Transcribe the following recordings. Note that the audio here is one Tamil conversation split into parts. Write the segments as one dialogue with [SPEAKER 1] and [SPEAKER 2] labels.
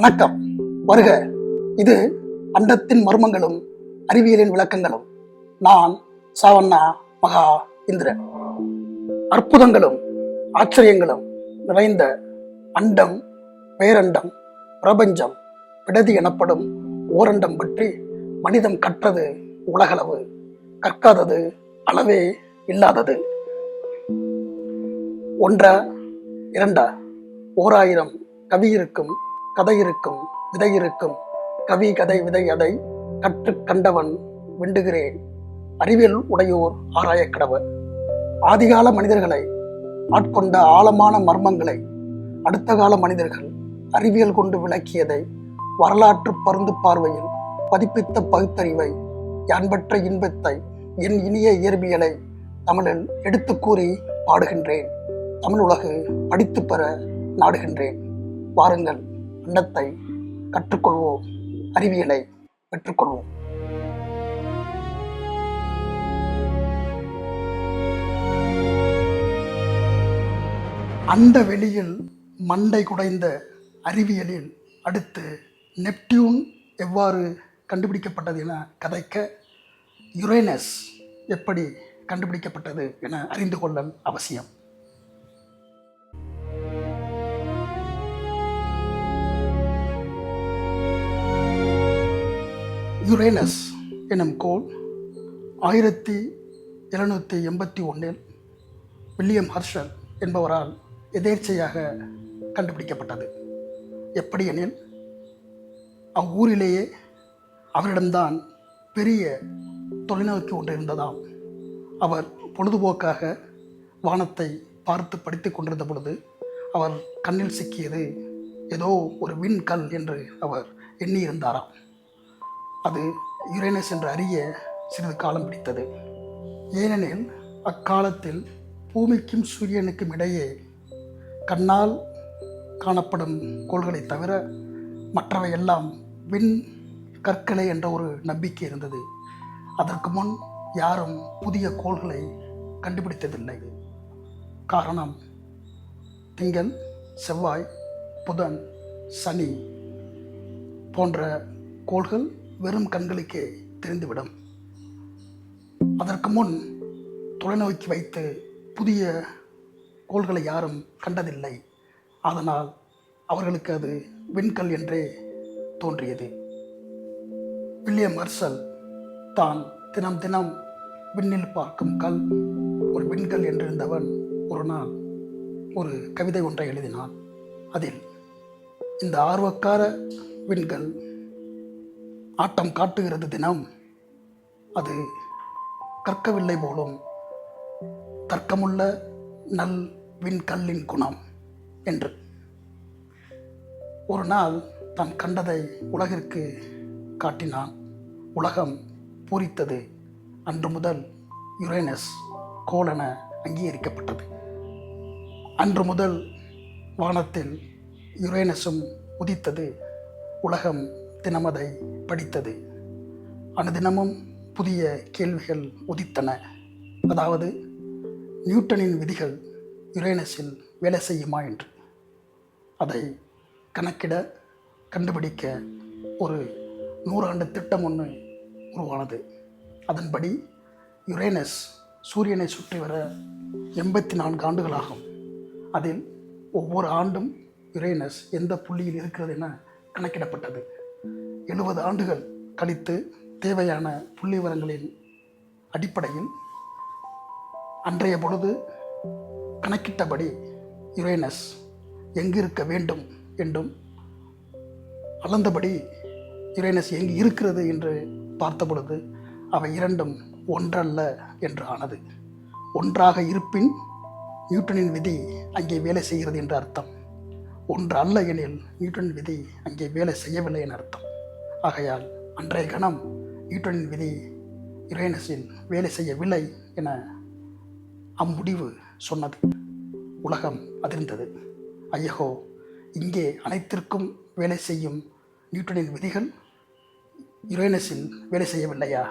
[SPEAKER 1] வணக்கம். வருக. இது அண்டத்தின் மர்மங்களும் அறிவியலின் விளக்கங்களும். நான் சாவண்ணா மகா இந்திரன். அற்புதங்களும் ஆச்சரியங்களும் நிறைந்த அண்டம் பேரண்டம் பிரபஞ்சம் விடதி எனப்படும் ஓரண்டம் பற்றி மனிதம் கற்றது உலகளவு கற்காதது அளவே இல்லாதது. ஒன்றா இரண்டா. ஓராயிரம் கவி இருக்கும் கதை இருக்கும் விதை இருக்கும் கவி கதை விதை அதை கற்று கண்டவன் விண்டுகிறேன். அறிவியல் உடையோர் ஆராய கடவர் ஆதிகால மனிதர்களை ஆட்கொண்ட ஆழமான மர்மங்களை அடுத்த கால மனிதர்கள் அறிவியல் கொண்டு விளக்கியதை வரலாற்று பருந்து பார்வையில் பதிப்பித்த பகுத்தறிவை யான்பற்ற இன்பத்தை என் இனிய இயற்பியலை தமிழில் எடுத்து கூறி பாடுகின்றேன். தமிழ் உலகு படித்து பெற நாடுகின்றேன். வாருங்கள். அண்டத்தை கற்றுக்கொள்வோம். அறிவியலை பெற்றுக்கொள்வோம். அந்த வெளியில் மண்டை குடைந்த அறிவியலில் அடுத்து நெப்டியூன் எவ்வாறு கண்டுபிடிக்கப்பட்டது என கதைக்க யுரேனஸ் எப்படி கண்டுபிடிக்கப்பட்டது என அறிந்து கொள்ளல் அவசியம். யுரேனஸ் எனும் கோள் ஆயிரத்தி எழுநூற்றி எண்பத்தி ஒன்றில் வில்லியம் ஹர்ஷல் என்பவரால் எதேர்ச்சையாக கண்டுபிடிக்கப்பட்டது. எப்படி எனில் அவ்வூரிலேயே அவரிடம்தான் பெரிய தொலைநோக்கி ஒன்று இருந்ததாம். அவர் பொழுதுபோக்காக வானத்தை பார்த்து படித்து கொண்டிருந்த பொழுது அவர் கண்ணில் சிக்கியது ஏதோ ஒரு விண்கல் என்று அவர் எண்ணியிருந்தாராம். அது யுரேனஸ் என்று அறிய சிறிது காலம் பிடித்தது. ஏனெனில் அக்காலத்தில் பூமிக்கும் சூரியனுக்கும் இடையே கண்ணால் காணப்படும் கோள்களை தவிர மற்றவை எல்லாம் விண் கற்களை என்ற ஒரு நம்பிக்கை இருந்தது. அதற்கு முன் யாரும் புதிய கோள்களை கண்டுபிடித்ததில்லை. காரணம் திங்கள் செவ்வாய் புதன் சனி போன்ற கோள்கள் வெறும் கண்களுக்கே தெரிந்துவிடும். அதற்கு முன் தொலைநோக்கி வைத்து புதிய கோள்களை யாரும் கண்டதில்லை. அதனால் அவர்களுக்கு அது விண்கல் என்றே தோன்றியது. வில்லியம் மர்சல் தான் தினம் தினம் விண்ணில் பார்க்கும் கல் ஒரு விண்கல் என்றிருந்தவன் ஒரு நாள் ஒரு கவிதை ஒன்றை எழுதினான். அதில் இந்த ஆர்வக்கார விண்கல் ஆட்டம் காட்டுகிறது தினம். அது கற்கவில்லை போலும் தர்க்கமுள்ள நல் விண்கல்லின் குணம் என்று. ஒரு நாள் தான் கண்டதை உலகிற்கு காட்டினான். உலகம் பூரித்தது. அன்று முதல் யுரேனஸ் கோலென அங்கீகரிக்கப்பட்டது. அன்று முதல் வானத்தில் யுரேனஸும் உதித்தது. உலகம் தினமதை படித்தது. அனுதினமும் புதிய கேள்விகள் உதித்தன. அதாவது நியூட்டனின் விதிகள் யுரேனஸில் வேலை செய்யுமா என்று. அதை கணக்கிட கண்டுபிடிக்க ஒரு நூறாண்டு திட்டம் ஒன்று உருவானது. அதன்படி யுரேனஸ் சூரியனை சுற்றி வர எண்பத்தி நான்கு ஆண்டுகளாகும். அதில் ஒவ்வொரு ஆண்டும் யுரேனஸ் எந்த புள்ளியில் இருக்கிறது என கணக்கிடப்பட்டது. எழுபது ஆண்டுகள் கழித்து தேவையான புள்ளிவரங்களின் அடிப்படையில் அன்றைய பொழுது கணக்கிட்டபடி யுரேனஸ் எங்கு இருக்க வேண்டும் என்றும் அளந்தபடி யுரேனஸ் எங்கு இருக்கிறது என்று பார்த்த பொழுது அவை இரண்டும் ஒன்றல்ல என்று ஆனது. ஒன்றாக இருப்பின் நியூட்டனின் விதி அங்கே வேலை செய்கிறது என்று அர்த்தம். ஒன்று அல்ல எனில் நியூட்டன் விதி அங்கே வேலை செய்யவில்லை என அர்த்தம். ஆகையால் அன்றைய கணம் நியூட்டனின் விதி யுரேனஸில் வேலை செய்யவில்லை என அம்முடிவு சொன்னது. உலகம் அதிர்ந்தது. ஐயகோ இங்கே அனைத்திற்கும் வேலை செய்யும் நியூட்டனின் விதிகள் யுரேனஸில் வேலை செய்யவில்லையா?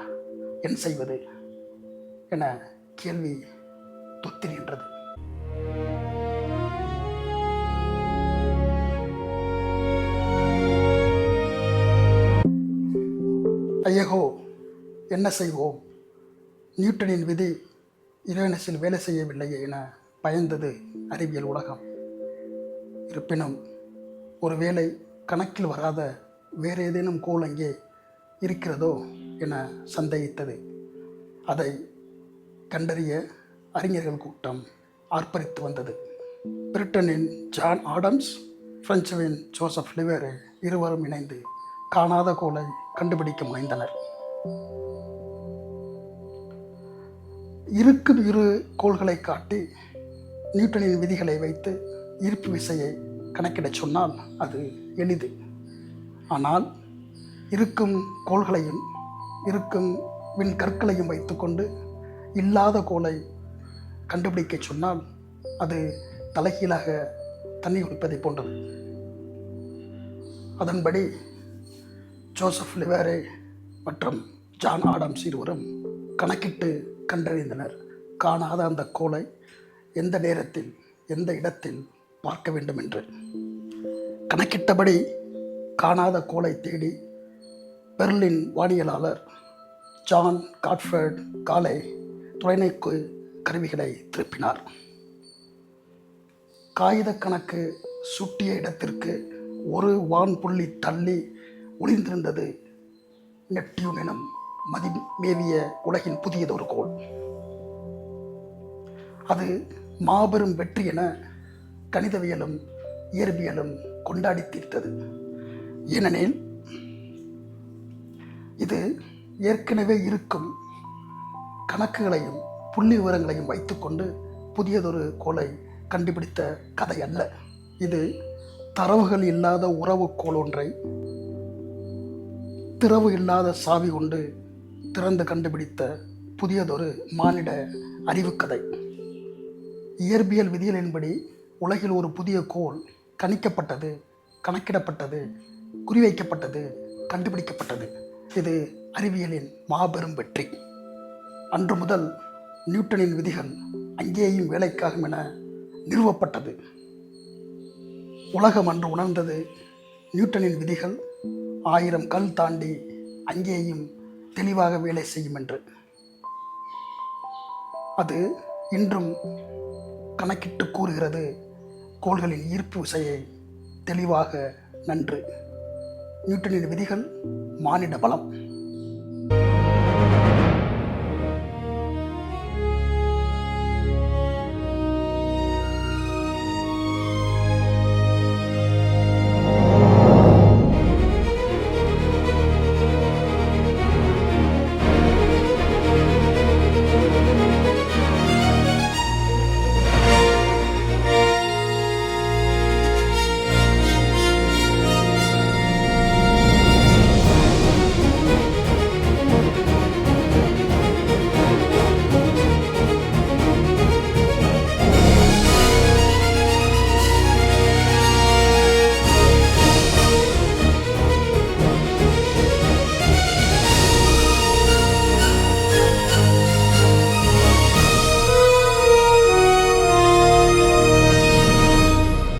[SPEAKER 1] என் செய்வது? என கேள்வி தொத்தி நின்றது. டயகோ என்ன செய்வோம்? நியூட்டனின் விதி யுரேனஸில் வேலை செய்யவில்லையே என பயந்தது அறிவியல் உலகம். இருப்பினும் ஒருவேளை கணக்கில் வராத வேறு ஏதேனும் கோல் அங்கே இருக்கிறதோ என சந்தேகித்தது. அதை கண்டறிய அறிஞர்கள் கூட்டம் ஆர்ப்பரித்து வந்தது. பிரிட்டனின் ஜான் ஆடம்ஸ் பிரெஞ்சுவின் ஜோசப் லிவேரே இருவரும் இணைந்து காணாத கோலை கண்டுபிடிக்க முனைந்தனர். இருக்கும் இரு கோள்களை காட்டி நியூட்டனின் விதிகளை வைத்து ஈர்ப்பு விசையை கணக்கிடச் சொன்னால் அது எளிது. ஆனால் இருக்கும் கோள்களையும் இருக்கும் விண் கற்களையும் வைத்துக்கொண்டு இல்லாத கோளை கண்டுபிடிக்க சொன்னால் அது தலைகீழாக தண்ணி குடிப்பதை போன்றது. அதன்படி ஜோசப் லிவேரே மற்றும் ஜான் ஆடம்ஸ் இருவரும் கணக்கிட்டு கண்டறிந்தனர். காணாத அந்த கோலை எந்த நேரத்தில் எந்த இடத்தில் பார்க்க வேண்டும் என்று கணக்கிட்டபடி காணாத கோலை தேடி பெர்லின் வானியலாளர் ஜான் காட்ஃபர்ட் காலை தொலைநோக்கு கருவிகளை திருப்பினார். காகித கணக்கு சுட்டிய இடத்திற்கு ஒரு வான் புள்ளி தள்ளி ஒளிந்திருந்தது. நெப்டியூன் எனும் மதி மேவிய உலகின் புதியதொரு கோள். அது மாபெரும் வெற்றி என கணிதவியலும் இயற்பியலும் கொண்டாடி தீர்த்தது. ஏனெனில் இது ஏற்கனவே இருக்கும் கணக்குகளையும் புள்ளி விவரங்களையும் வைத்துக்கொண்டு புதியதொரு கோளை கண்டுபிடித்த கதை அல்ல. இது தரவுகள் இல்லாத உறவு கோள் ஒன்றை திறவு இல்லாத சாவி கொண்டு திறந்து கண்டுபிடித்த புதியதொரு மானிட அறிவுக்கதை. இயற்பியல் விதிகளின்படி உலகில் ஒரு புதிய கோள் கணிக்கப்பட்டது கணக்கிடப்பட்டது குறிவைக்கப்பட்டது கண்டுபிடிக்கப்பட்டது. இது அறிவியலின் மாபெரும் வெற்றி. அன்று முதல் நியூட்டனின் விதிகள் அங்கேயும் வேலைக்காகும் என நிறுவப்பட்டது. உலகம் அன்று உணர்ந்தது நியூட்டனின் விதிகள் ஆயிரம் கல் தாண்டி அங்கேயும் தெளிவாக வேலை செய்யும் என்று. அது இன்றும் கணக்கிட்டு கூறுகிறது. கோள்களின் ஈர்ப்பு விசையை தெளிவாக நன்று. நியூட்டனின் விதிகள் மானிட பலம்